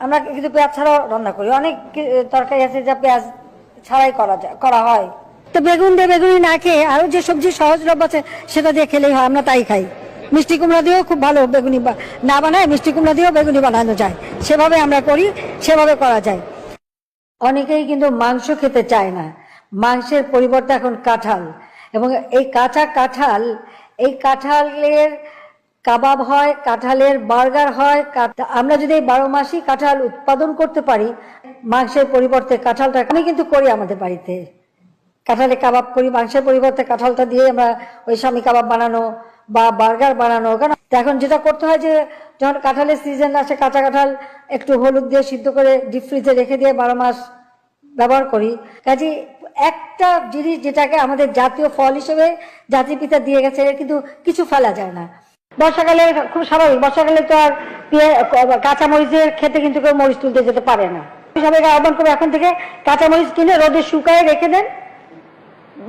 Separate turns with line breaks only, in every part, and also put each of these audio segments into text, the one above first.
আমরা কিন্তু পেঁয়াজ ছাড়াও রান্না করি। অনেক তরকারি আছে যা পেঁয়াজ ছাড়াই করা যায় করা হয়। তো বেগুন দিয়ে বেগুনি না খেয়ে আরও যে সবজি সহজলভ্য আছে, সেটা দিয়ে খেলেই হয়, আমরা তাই খাই। মিষ্টি কুমড়া দিয়েও খুব ভালো বেগুনি না বানায়, মিষ্টি কুমড়া দিয়েও বেগুনি বানানো যায়। সেভাবে আমরা করি, সেভাবে করা যায়। অনেকেই কিন্তু মাংস খেতে চায় না। মাংসের পরিবর্তে এখন কাঁঠাল। এবং এই কাঁচা কাঁঠাল এই কাঁঠালের কাবাব হয়, কাঁঠালের বার্গার হয় আমরা যদি বারো মাসই কাঁঠাল উৎপাদন করতে পারি, মাংসের পরিবর্তে কাঁঠালটা আমি কিন্তু করি আমাদের বাড়িতে। কাঁঠালে কাবাব করি, মাংসের পরিবর্তে কাঁঠালটা দিয়ে আমরা ওই স্বামী কাবাব বানানো বা বার্গার বানানো। কারণ এখন যেটা করতে হয় যে, যখন কাঁঠালের সিজন আসে, কাঁচা কাঁঠাল একটু হলুদ দিয়ে সিদ্ধ করে ডিপ ফ্রিজে রেখে দিয়ে বারো মাস ব্যবহার করি। কাজে একটা জিনিস যেটাকে আমাদের জাতীয় ফল হিসেবে জাতির পিতা দিয়ে গেছে কিন্তু কিছু ফেলা যায় না। বর্ষাকালে খুব স্বাভাবিক। বর্ষাকালে তো আর পেঁয়া- কাঁচা মরিচের খেতে কিন্তু কেউ মরিচ তুলতে যেতে পারে না। সবাইকে আহ্বান করব এখন থেকে কাঁচা মরিচ কিনে রোদে শুকায় রেখে দেন।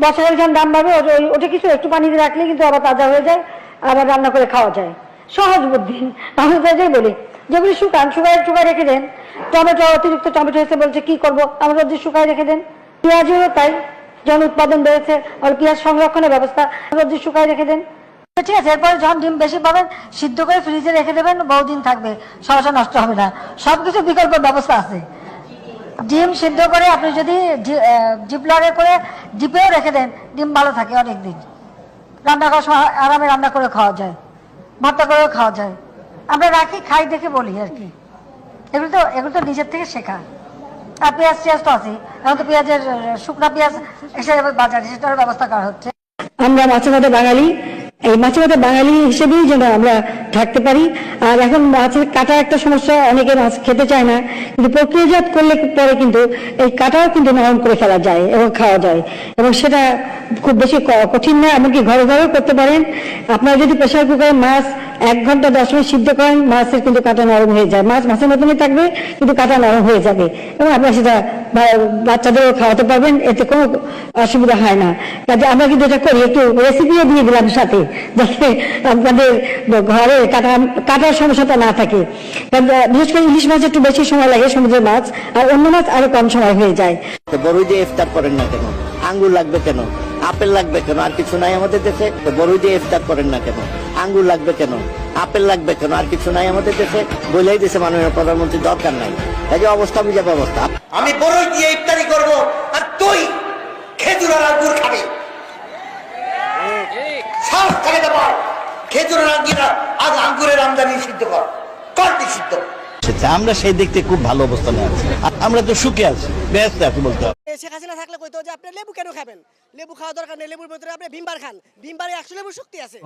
বর্ষাকালে যখন দাম বাড়বে ওটা- কিছু একটু পানিতে রাখলে কিন্তু আবার তাজা হয়ে যায়, আবার রান্না করে খাওয়া যায়। সহজ বুদ্ধি। আমি তো এটাই বলি, যেগুলি শুকান, শুকায় শুকায় রেখে দেন। টমেটো, অতিরিক্ত টমেটো এসে বলছে, কি করব? আমরা রোদে শুকায় রেখে দেন। পেঁয়াজও তাই, যখন উৎপাদন বেড়েছে, আর পেঁয়াজ সংরক্ষণের ব্যবস্থা, রোদে শুকায় রেখে দেন। ঠিক আছে, এরপরে যখন ডিম বেশি পাবেন, সিদ্ধ করে ফ্রিজে রেখে দেবেন, বহুদিন থাকবে সহসা নষ্ট হবে না। সবকিছু বিকল্প ব্যবস্থা আছে। ডিম সিদ্ধ করে আপনি যদি জিপলরে করে ডিপেও রেখে দেন, ডিম ভালো থাকে অনেক দিন রান্না করার সময় আরামে রান্না করে খাওয়া যায়, ভর্তা করেও খাওয়া যায়। আমরা রাখি, খাই, দেখে বলি আর কি। এগুলো তো এগুলো তো নিজের থেকে শেখা। আর পেঁয়াজ টিয়াজ তো আছে এখন তো পেঁয়াজের, শুকনা পেঁয়াজ এসে বাজারে সেটার ব্যবস্থা করা হচ্ছে। আমরা ভাতে বাঙালি। এই মাছের কাটা বাঙালি হিসেবেই যেন আমরা থাকতে পারি। আর এখন মাছের কাটা একটা সমস্যা, অনেকে মাছ খেতে চায় না, কিন্তু প্রক্রিয়াজাত করলে পরে কিন্তু এই কাটাও কিন্তু নরম করে ফেলা যায় এবং খাওয়া যায়। এবং সেটা খুব বেশি কঠিন না, এমনকি ঘরে ঘরেও করতে পারেন। আপনারা যদি প্রেশার কুকারে মাছ এক ঘণ্টা, দশ মিনিট সিদ্ধ করেন, মাছের কিন্তু কাটা নরম হয়ে যায়। মাছ মাছের মতনই থাকবে, কিন্তু কাটা নরম হয়ে যাবে। এবং আপনারা সেটা বাচ্চাদেরও খাওয়াতে পারবেন, এতে কোনো অসুবিধা হয় না। কাজে আমরা কিন্তু এটা করি, একটু রেসিপিও দিয়ে দিলাম সাথে, যাতে আপনাদের ঘরে কাটা, কাটার সমস্যাটা না থাকে। বিশেষ করে ইলিশ মাছ একটু বেশি সময় লাগে, সমুদ্রের মাছ, আর অন্য মাছ আরও কম সময় হয়ে যায়।
তো বড়ই দিয়ে ইফতার করেন না কেন? আঙ্গুর লাগবে কেন? আপেল লাগবে কেন? আর কিছু নাই আমাদের দেশে? তো বড়ই দিয়ে ইফতার করেন না কেন? আঙ্গুর লাগবে কেন? আপেল লাগবে কেন? আর কিছু নাই আমাদের দেশে? বলেই দেশে মাননীয় প্রধানমন্ত্রী, দরকার নাই। এই যে অবস্থা বুঝে অবস্থা।
আমি বড়ই দিয়ে ইফতারি করব আর তুই খেজুর আর আঙ্গুর খাবি। থাকে তো বল খেজুর আর আঙ্গুর আজ আঙ্গুরের আমদানি সিদ্ধ কর। কর নিষিদ্ধ
এসেছে আমরা সেই দেখতে খুব ভালো অবস্থানে আছি। আমরা তো সুখে আছি ব্যস্ত আছি বলতে হবে।
শেখ হাসিনা থাকলে কইতো যে আপনি লেবু কেন খাবেন? লেবু খাওয়া দরকার নেই লেবুর ভিতরে আপনি ভিমবার খান। ভিমবারে একশো লেবু শক্তি আছে।